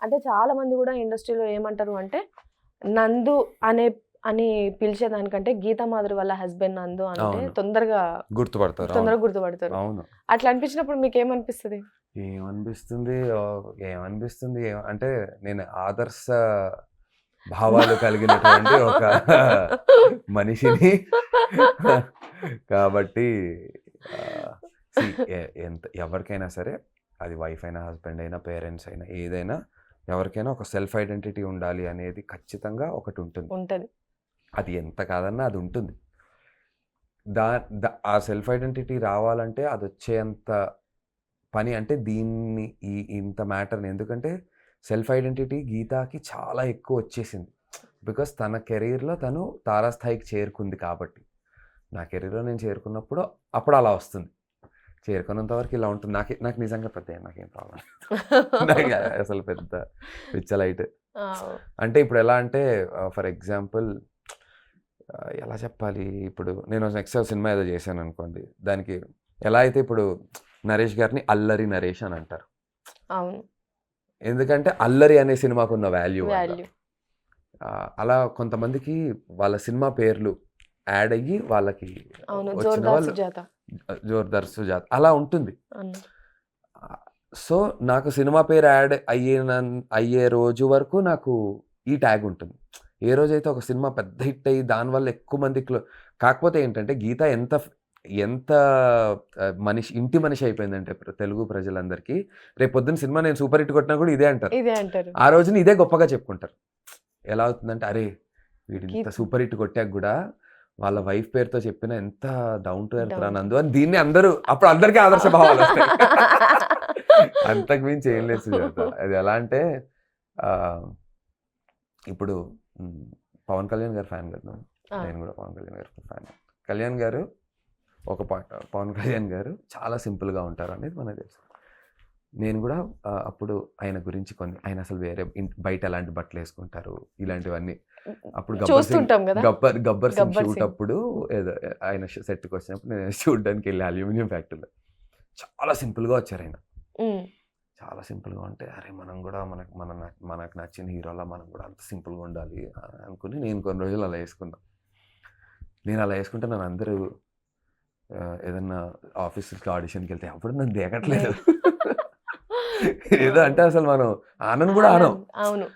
అంటే చాలా మంది కూడా ఇండస్ట్రీలో ఏమంటారు అంటే నందు అనే అని పిలిచేదానికంటే గీతా మాధురి వాళ్ళ హస్బెండ్ నందు అంటే. తొందరగా గుర్తుపడతారు తొందరగా. గుర్తుపడతారు. అవును. అట్లా అనిపించినప్పుడు మీకు ఏమనిపిస్తుంది? ఏమనిపిస్తుంది? ఏమనిపిస్తుంది? అంటే నేను ఆదర్శ భావాలు కలిగినటువంటి ఒక మనిషిని. కాబట్టి ఎంత ఎవరికైనా సరే అది వైఫ్ అయినా హస్బెండ్ అయినా పేరెంట్స్ అయినా ఏదైనా ఎవరికైనా ఒక సెల్ఫ్ ఐడెంటిటీ ఉండాలి అనేది ఖచ్చితంగా ఒకటి ఉంటుంది. ఉంటది అది ఎంత కాదన్నా అది ఉంటుంది. దా దా- ఆ సెల్ఫ్ ఐడెంటిటీ రావాలంటే అది వచ్చేంత పని అంటే దీన్ని ఈ ఇంత మ్యాటర్ని. ఎందుకంటే సెల్ఫ్ ఐడెంటిటీ గీతాకి చాలా ఎక్కువ వచ్చేసింది. బికాస్ తన కెరీర్లో తను తారాస్థాయికి చేరుకుంది కాబట్టి. నా కెరీర్లో నేను చేరుకున్నప్పుడు అప్పుడు అలా వస్తుంది. చేరుకున్నంత వరకు ఇలా ఉంటుంది. నాకు నాకు నిజంగా పెద్ద నాకేం ప్రాబ్లం నాకు అసలు పెద్ద పిచ్చలైట్ అంటే ఇప్పుడు ఎలా అంటే ఫర్ ఎగ్జాంపుల్ ఎలా చెప్పాలి? ఇప్పుడు నేను నెక్స్ట్ సినిమా ఏదో చేశాను అనుకోండి. దానికి ఎలా అయితే ఇప్పుడు నరేష్ గారిని అల్లరి నరేష్ అని అంటారు. ఎందుకంటే అల్లరి అనే సినిమాకు ఉన్న వాల్యూ అలా కొంతమందికి వాళ్ళ సినిమా పేర్లు యాడ్ అయ్యి వాళ్ళకి వచ్చిన వాళ్ళు జోర్దార్ సుజాత్ అలా ఉంటుంది. సో నాకు సినిమా పేరు యాడ్ అయ్యేన అయ్యే రోజు వరకు నాకు ఈ ట్యాగ్ ఉంటుంది. ఏ రోజైతే ఒక సినిమా పెద్ద హిట్ అయ్యి దానివల్ల ఎక్కువ మంది క్లో కాకపోతే ఏంటంటే గీత ఎంత ఎంత మనిషి ఇంటి మనిషి అయిపోయిందంటే తెలుగు ప్రజలందరికీ రేపు పొద్దున్న సినిమా నేను సూపర్ హిట్ కొట్టినా కూడా ఇదే అంటారు. ఇదే అంటారు. ఆ రోజున ఇదే గొప్పగా చెప్పుకుంటారు. ఎలా అవుతుందంటే అరే వీడు ఇంత. సూపర్ హిట్ కొట్టాక కూడా వాళ్ళ వైఫ్ పేరుతో చెప్పిన ఎంత డౌన్ టు ఎర్త్ రానందు అని దీన్ని అందరూ అప్పుడు అందరికీ ఆదర్శ భావాలు వస్తాయి. అంతకు మించి ఏం లేదు సుజాత. అది ఎలా అంటే ఇప్పుడు పవన్ కళ్యాణ్ గారు ఫ్యాన్ కదా నేను కూడా పవన్ కళ్యాణ్ గారు ఫ్యాన్. కళ్యాణ్ గారు ఒక పాయింట్ పవన్ కళ్యాణ్ గారు చాలా సింపుల్గా ఉంటారు అనేది మనకు తెలుసు. నేను కూడా అప్పుడు ఆయన గురించి కొన్ని ఆయన అసలు వేరే బయట ఎలాంటి బట్టలు వేసుకుంటారు ఇలాంటివన్నీ అప్పుడు గబ్బర్ గబ్బర్ గబ్బర్ సింగ్ షూట్. అప్పుడు ఏదో ఆయన సెట్కి వచ్చినప్పుడు నేను చూడడానికి వెళ్ళి అల్యూమినియం ఫ్యాక్టరీలో. చాలా సింపుల్గా వచ్చారు ఆయన. చాలా సింపుల్గా ఉంటే అరే మనం కూడా మనకు మన మనకు నచ్చిన హీరోలా మనం కూడా అంత సింపుల్గా ఉండాలి అని అనుకుని నేను కొన్ని రోజులు అలా వేసుకున్నా. నేను అలా వేసుకుంటే నన్ను అందరూ ఏదన్నా ఆఫీస్కి ఆడిషన్కి వెళ్తే అప్పుడు నన్ను దిగట్లేదు ఏదో అంటే అసలు మనం ఆనను కూడా ఆనం. ఆనంద్, అవును.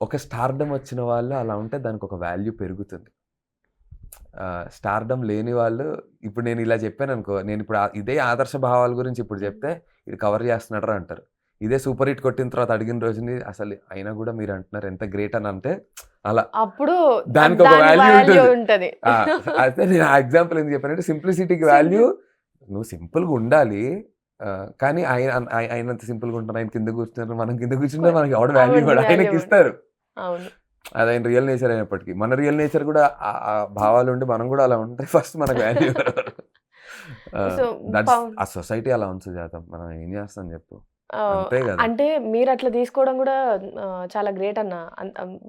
ఒక స్టార్డమ్ వచ్చిన వాళ్ళు అలా ఉంటే దానికి ఒక వాల్యూ పెరుగుతుంది. స్టార్డమ్ లేని వాళ్ళు ఇప్పుడు నేను ఇలా చెప్పాను అనుకో నేను ఇప్పుడు ఇదే ఆదర్శ భావాల గురించి ఇప్పుడు చెప్తే ఇది కవర్ చేస్తున్నాడు అంటారు. ఇదే సూపర్ హిట్ కొట్టిన తర్వాత అడిగిన రోజుని అసలు అయినా కూడా మీరు అంటున్నారు ఎంత గ్రేట్ అని అంటే అలా. అప్పుడు దానికి ఒక value ఉంటుంది. అయితే నేను ఆ ఎగ్జాంపుల్ ఎందుకు చెప్పానంటే సింప్లిసిటీకి వాల్యూ నువ్వు సింపుల్గా ఉండాలి కానీ ఆయన ఆయన- ఆయనంత సింపుల్గా ఉంటారు. ఆయన కింద కూర్చున్నారు. మనం కింద కూర్చుంటే మనకి ఎవడ వాల్యూ కూడా ఆయనకి. ఇస్తారు. అది ఆయన రియల్ నేచర్ అయినప్పటికీ. మన రియల్ నేచర్ కూడా ఆ- భావాలు ఉండి మనం కూడా అలా ఉంటే ఫస్ట్ మనకు వాల్యూ ఆ సొసైటీ అలా ఉంది సుజాతం మనం ఏం చేస్తాం చెప్పు? అంటే మీరు అట్లా తీసుకోవడం కూడా చాలా గ్రేట్ అన్న.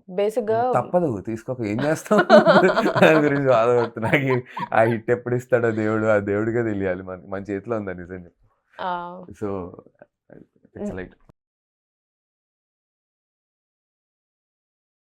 బేసిక్గా తప్పదు. తీసుకోక. ఏం చేస్తాం? దాని గురించి బాధపడుతున్నా ఆ హిట్ ఎప్పుడు ఇస్తాడో దేవుడు ఆ దేవుడిగా తెలియాలి. మన మన చేతిలో ఉందా నిజం చెప్పు ఆ, సో ఇట్స్ లైక్